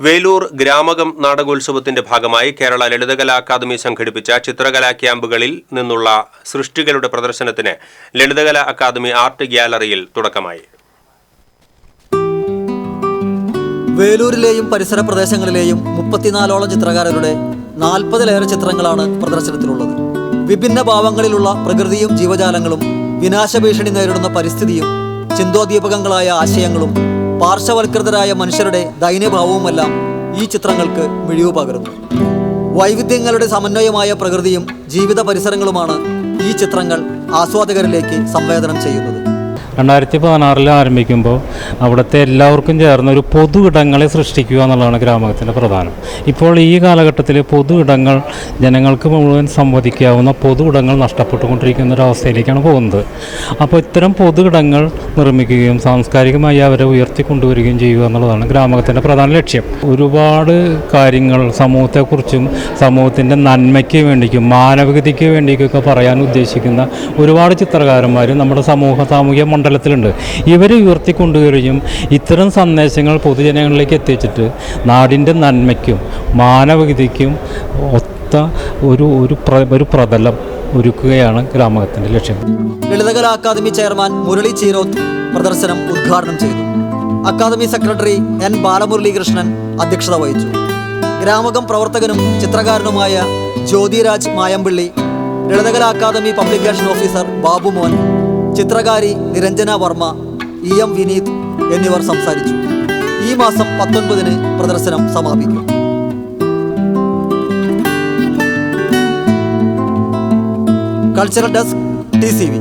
വേലൂർ ഗ്രാമകം നാടകോത്സവത്തിന്റെ ഭാഗമായി കേരള ലളിതകലാ അക്കാദമി സംഘടിപ്പിച്ച ചിത്രകലാ ക്യാമ്പുകളിൽ നിന്നുള്ള സൃഷ്ടികളുടെ പ്രദർശനത്തിന് ലളിതകലാ അക്കാദമി ആർട്ട് ഗ്യാലറിയിൽ തുടക്കമായി. വേലൂരിലെയും പരിസര പ്രദേശങ്ങളിലെയും മുപ്പത്തിനാലോളം ചിത്രകാരരുടെ നാൽപ്പതിലേറെ ചിത്രങ്ങളാണ് പ്രദർശനത്തിലുള്ളത്. വിഭിന്ന ഭാവങ്ങളിലുള്ള പ്രകൃതിയും ജീവജാലങ്ങളും വിനാശഭീഷണി നേരിടുന്ന പരിസ്ഥിതിയും ചിന്തോദ്ദീപകങ്ങളായ ആശയങ്ങളും പാർശ്വവൽകൃതരായ മനുഷ്യരുടെ ദൈന്യഭാവവുമെല്ലാം ഈ ചിത്രങ്ങൾക്ക് മിഴിവ് പകരുന്നു. വൈവിധ്യങ്ങളുടെ സമന്വയമായ പ്രകൃതിയും ജീവിത പരിസരങ്ങളുമാണ് ഈ ചിത്രങ്ങൾ ആസ്വാദകരിലേക്ക് സംവേദനം ചെയ്യുന്നത്. രണ്ടായിരത്തി പതിനാറിൽ ആരംഭിക്കുമ്പോൾ അവിടുത്തെ എല്ലാവർക്കും ചേർന്ന് ഒരു പൊതു ഇടങ്ങളെ സൃഷ്ടിക്കുക എന്നുള്ളതാണ് ഗ്രാമത്തിന്റെ പ്രധാനം. ഇപ്പോൾ ഈ കാലഘട്ടത്തിൽ പൊതു ഇടങ്ങൾ ജനങ്ങൾക്ക് മുഴുവൻ സംവദിക്കാവുന്ന പൊതു ഇടങ്ങൾ നഷ്ടപ്പെട്ടുകൊണ്ടിരിക്കുന്ന ഒരു അവസ്ഥയിലേക്കാണ് പോകുന്നത്. അപ്പോൾ ഇത്തരം പൊതു ഇടങ്ങൾ നിർമ്മിക്കുകയും സാംസ്കാരികമായി അവരെ ഉയർത്തിക്കൊണ്ടുവരികയും ചെയ്യുക എന്നുള്ളതാണ് ഗ്രാമത്തിന്റെ പ്രധാന ലക്ഷ്യം. ഒരുപാട് കാര്യങ്ങൾ സമൂഹത്തെക്കുറിച്ചും സമൂഹത്തിന്റെ നന്മയ്ക്ക് വേണ്ടിക്കും മാനവികതയ്ക്ക് വേണ്ടിക്കൊക്കെ പറയാൻ ഉദ്ദേശിക്കുന്ന ഒരുപാട് ചിത്രകാരന്മാർ നമ്മുടെ സമൂഹ സാമൂഹ്യ മണ്ഡലത്തിലുണ്ട്. ഇവർ ഉയർത്തിക്കൊണ്ടുവരികയും ഇത്തരം സന്ദേശങ്ങൾ പൊതുജനങ്ങളിലേക്ക് എത്തിച്ചിട്ട് നാടിന്റെ നന്മയ്ക്കും മാനവഗതിക്കും ഒത്ത ഒരു ഒരു പ്ര ഒരു പ്രതലം ഒരുക്കുകയാണ് ഗ്രാമത്തിന്റെ ലക്ഷ്യം. ലളിതകല അക്കാദമി ചെയർമാൻ മുരളി ചീരോത്ത് പ്രദർശനം ഉദ്ഘാടനം ചെയ്തു. അക്കാദമി സെക്രട്ടറി എൻ ബാലമുരളീകൃഷ്ണൻ അധ്യക്ഷത വഹിച്ചു. ഗ്രാമകം പ്രവർത്തകനും ചിത്രകാരനുമായ Jyothiraj Mayampilly Lalithakala academy publication officer Babu Babumon ചിത്രകാരി Niranjana Varma E M Vineeth എന്നിവർ സംസാരിച്ചു. ഈ മാസം പത്തൊൻപതിന് പ്രദർശനം സമാപിക്കും. Cultural desk T C V.